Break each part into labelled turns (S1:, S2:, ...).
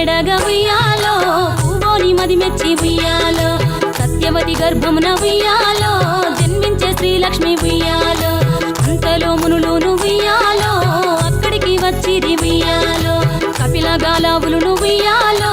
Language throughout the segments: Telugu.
S1: ఎడగ ఉయ్యాలో భూమోని మది మెచ్చి ఉయ్యాలో సత్యవతి గర్భమున ఉయ్యాలో జన్మించే శ్రీలక్ష్మి ఉయ్యాలో అంతలో మునులు ఉయ్యాలో అక్కడికి వచ్చి ఉయ్యాలో కపిల గాలావులు ఉయ్యాలో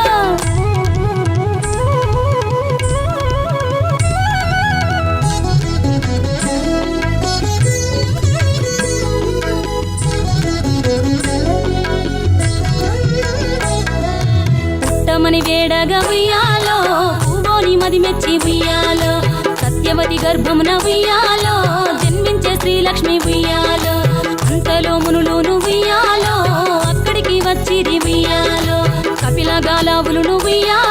S1: పుట్టమని వేడగా ఉయ్యాలో పువ్వోని మది మెచ్చి ఉయ్యాలో సత్యవతి గర్భమున ఉయ్యాలో జన్మించే శ్రీలక్ష్మి ఉయ్యాలో అంతలో మునులు ఉయ్యాలో అక్కడికి వచ్చి ఉయ్యాలో కపిల గాలావులు ఉయ్యాలో.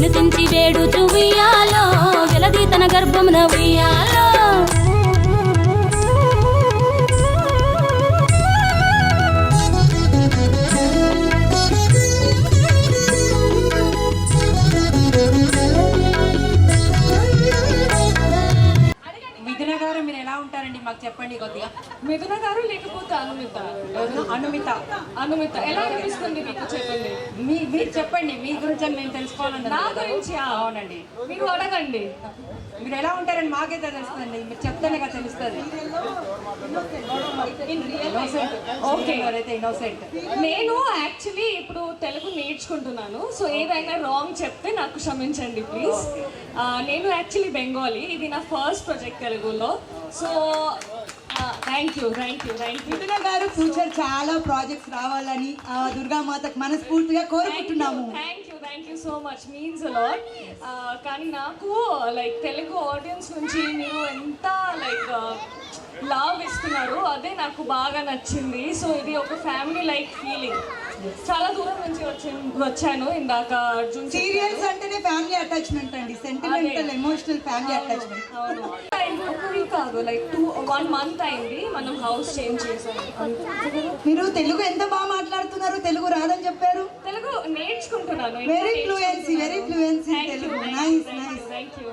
S1: వినుతించి వేడుచు ఉయ్యాలో వెలది తన గర్భమున ఉయ్యాలో.
S2: చెప్పండి కొద్దిగా.
S3: మిథున గారు లేకపోతే అనుమిత?
S2: ఎవరు? అనుమిత.
S3: అనుమిత. ఎలా అనిపిస్తుంది మీకు చెప్పండి?
S2: మీ మీరు చెప్పండి. మీ గురించి అని మేము తెలుసుకోవాలని
S3: నా గురించి?
S2: అవునండి.
S3: మీరు అడగండి.
S2: మీరు ఎలా ఉంటారని మాకైతే తెలుస్తుందండి. మీరు చెప్తేనే కదా తెలుస్తుంది. ఓకే ఇన్నోసెంట్
S3: నేను యాక్చువల్లీ ఇప్పుడు తెలుగు నేర్చుకుంటున్నాను. సో ఏదైనా రాంగ్ చెప్తే నాకు క్షమించండి ప్లీజ్ నేను యాక్చువల్లీ బెంగాలీ. ఇది నా ఫస్ట్ ప్రాజెక్ట్ తెలుగులో. So thank you thank you thank you
S4: గారు ఫ్యూచర్ చాలా ప్రాజెక్ట్స్ రావాలని దుర్గామాతకు మనస్ఫూర్తిగా కోరుకుంటున్నాము.
S3: Thank thank you so much means lot కానీ నాకు లైక్ తెలుగు ఆడియన్స్ నుంచి మీరు ఎంత లైక్ లవ్ uh, ఇస్తున్నారు అదే నాకు బాగా నచ్చింది. సో ఇది ఒక ఫ్యామిలీ లైక్ ఫీలింగ్ చాలా దూరం నుంచి వచ్చి వచ్చాను ఇందాక అర్జున్
S4: సీరియల్స్ అంటేనే ఫ్యామిలీ అటాచ్మెంట్ అండి. సెంటర్ ఎమోషనల్ ఫ్యామిలీ అటాచ్మెంట్
S3: అవును కాదు లైక్ టూ వన్ మంత్ అయింది మనం హౌస్ చేంజ్ చేసాము.
S4: మీరు తెలుగు ఎంత బాగా మాట్లాడుతున్నారు? తెలుగు రాదని చెప్పారు.
S3: తెలుగు నేర్చుకుంటున్నాను.
S4: Very fluency very fluency Telugu. Nice nice
S3: thank you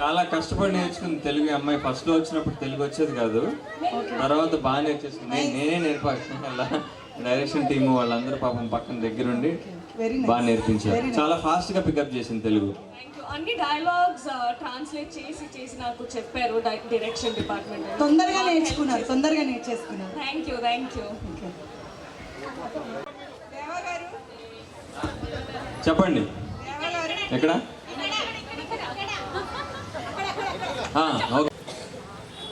S5: చాలా కష్టపడి నేర్చుకుంది తెలుగు అమ్మాయి. ఫస్ట్లో వచ్చినప్పుడు తెలుగు వచ్చేది కాదు. తర్వాత బాగా నేర్చేసుకుంది నేను- అలా డైరెక్షన్ టీమ్ వాళ్ళందరూ పాపం పక్కన దగ్గరుండి బాగా నేర్పించారు. చాలా ఫాస్ట్గా పికప్ చేసింది తెలుగు.
S3: థ్యాంక్ యూ అన్ని డైలాగ్స్ ట్రాన్స్లేట్ చేసి చేసి నాకు చెప్పారు డైరెక్షన్ డిపార్ట్మెంట్
S4: తొందరగా నేర్చుకున్నారు. తొందరగా నేర్చేసుకున్నారు.
S3: థ్యాంక్ యూ థ్యాంక్ యూ
S5: చెప్పండి. ఎక్కడ? ఆ, ఓకే.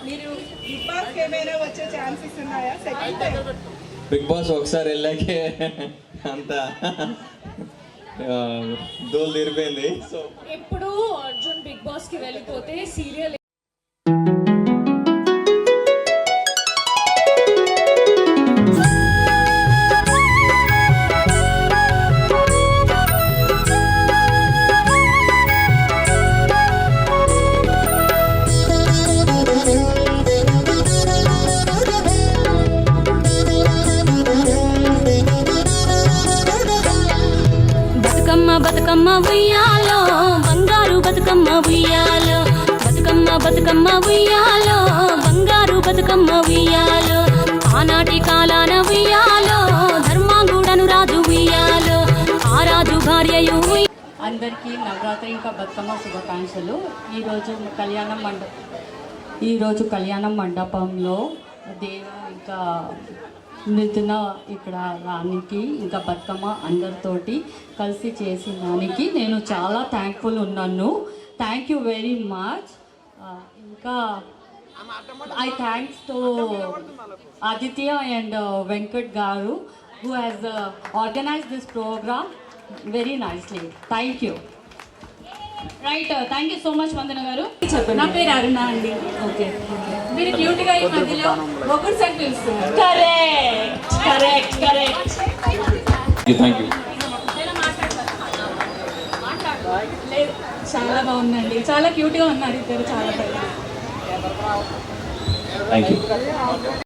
S6: మీరు బిగ్ బాస్ ఏమైనా వచ్చే ఛాన్సెస్ ఉన్నాయా? సెకండ్ టైం
S5: బిగ్ బాస్ ఒకసారి వెళ్ళాకే అంత. డోల్ దోలు తీరిపోయింది. సో
S3: ఎప్పుడు అర్జున్ బిగ్ బాస్కి వెళ్ళిపోతే సీరియల్
S1: బతుకమ్మ ఉయ్యాలో బంగారు బతుకమ్మ ఉయ్యాలో బతుకమ్మ బతుకమ్మ ఉయ్యాలో బంగారు బతుకమ్మ ఉయ్యాలో ఆనాటి కాలాన ఉయ్యాలో ధర్మాంగుడను రాజు ఉయ్యాలో ఆ రాజు భార్యయు
S7: అందరికీ నవరాత్రి ఇంకా బతుకమ్మ శుభాకాంక్షలు. ఈరోజు కళ్యాణం మండ ఈరోజు కళ్యాణం మండపంలో దేవ ఇంకా మిథున ఇక్కడ రానికి ఇంకా బతుకమ్మ అందరితోటి కలిసి చేసిన దానికి నేను చాలా థ్యాంక్ఫుల్ ఉన్నాను. థ్యాంక్ యూ వెరీ మచ్ ఇంకా I thanks to Aditya and Venkat గారు who has organise this programme very nicely thank you
S8: right thank you so much Vandana గారు. నా పేరు అరుణ అండి.
S7: ఓకే
S8: మీరు క్యూట్గా ఈ మధ్యలో అని పిలుస్తున్నారు
S3: correct correct correct
S5: thank you
S8: లేదు చాలా బాగుందండి. చాలా క్యూట్గా ఉన్నారు ఇద్దరు చాలా బాగా
S5: థ్యాంక్ యూ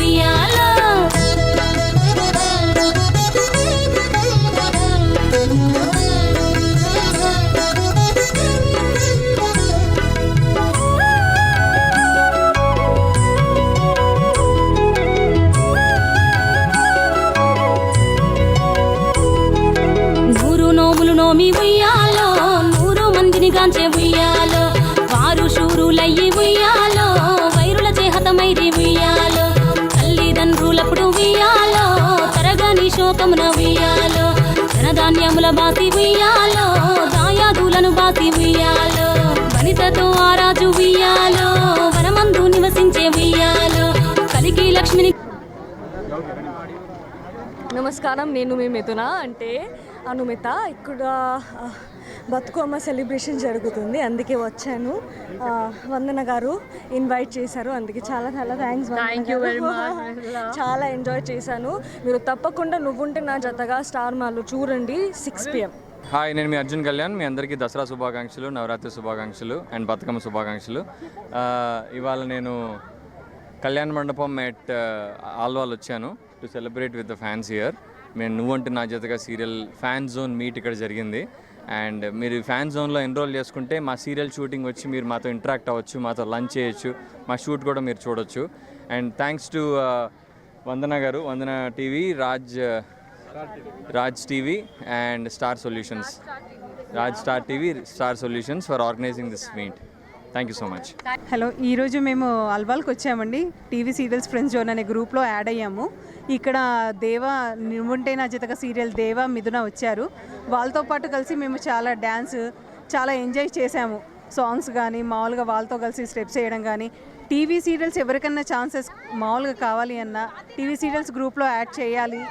S1: బాసి ఉయ్యాలో దాయాదులను బాసి ఉయ్యాలో వనితతో ఆరాజు ఉయ్యాలో వనమందు నివసించే ఉయ్యాలో కలికి లక్ష్మిని
S3: నమస్కారం నేను మీ మిథున. అంటే అనుమిత ఇక్కడ బతుకమ్మ సెలబ్రేషన్ జరుగుతుంది. అందుకే వచ్చాను. వందన గారు ఇన్వైట్ చేశారు. అందుకే చాలా చాలా thanks thank you very much చాలా ఎంజాయ్ చేశాను. మీరు తప్పకుండా నువ్వుంటే నా జతగా స్టార్ మాలు చూడండి. సిక్స్ పిఎం
S5: హాయ్ నేను మీ అర్జున్ కళ్యాణ్. మీ అందరికీ దసరా శుభాకాంక్షలు నవరాత్రి శుభాకాంక్షలు అండ్ బతుకమ్మ శుభాకాంక్షలు. ఆ, ఇవాళ నేను కళ్యాణ్ మండపం ఎట్ ఆల్వాల్ వచ్చాను to celebrate with the fans year మేము నువ్వంటే నా జతగా సీరియల్ ఫ్యాన్ జోన్ మీట్ ఇక్కడ జరిగింది. అండ్ మీరు ఫ్యాన్ జోన్లో ఎన్రోల్ చేసుకుంటే మా సీరియల్ షూటింగ్ వచ్చి మీరు మాతో ఇంటరాక్ట్ అవ్వచ్చు మాతో లంచ్ చేయొచ్చు మా షూట్ కూడా మీరు చూడొచ్చు. అండ్ థ్యాంక్స్ టు వందన గారు Vandana TV Raj Raj TV and star solutions. Raj star TV star solutions for organising this meet. Thank you so much
S6: hello ఈరోజు మేము అల్వాల్కి వచ్చామండి. టీవీ సీరియల్స్ ఫ్రెండ్స్ జోన్ అనే గ్రూప్లో యాడ్ అయ్యాము. ఇక్కడ దేవ నువ్వుంటే నా జతక సీరియల్ దేవ మిథున వచ్చారు. వాళ్ళతో పాటు కలిసి మేము చాలా డ్యాన్స్ చాలా ఎంజాయ్ చేశాము. సాంగ్స్ కానీ మామూలుగా వాళ్ళతో కలిసి స్టెప్స్ వేయడం కానీ టీవీ సీరియల్స్ ఎవరికన్నా ఛాన్సెస్ మామూలుగా కావాలి అన్నా టీవీ సీరియల్స్ గ్రూప్లో యాడ్ చేయాలి.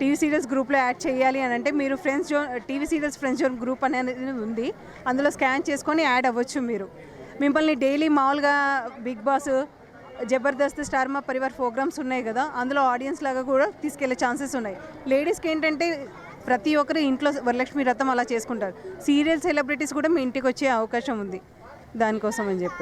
S6: టీవీ సీరియల్స్ గ్రూప్లో యాడ్ చేయాలి అని అంటే మీరు friends zone TV serials friends zone group అనేది ఉంది. అందులో స్కాన్ చేసుకొని యాడ్ అవ్వచ్చు మీరు. మిమ్మల్ని డైలీ మామూలుగా బిగ్ బాస్ జబర్దస్త్ స్టార్ మా పరివార్ ప్రోగ్రామ్స్ ఉన్నాయి కదా అందులో ఆడియన్స్ లాగా కూడా తీసుకెళ్ళే ఛాన్సెస్ ఉన్నాయి. లేడీస్కి ఏంటంటే ప్రతి ఒక్కరు ఇంట్లో వరలక్ష్మి వ్రతం అలా చేసుకుంటారు. సీరియల్ సెలబ్రిటీస్ కూడా మీ ఇంటికి వచ్చే అవకాశం ఉంది. దానికోసం అని చెప్పి.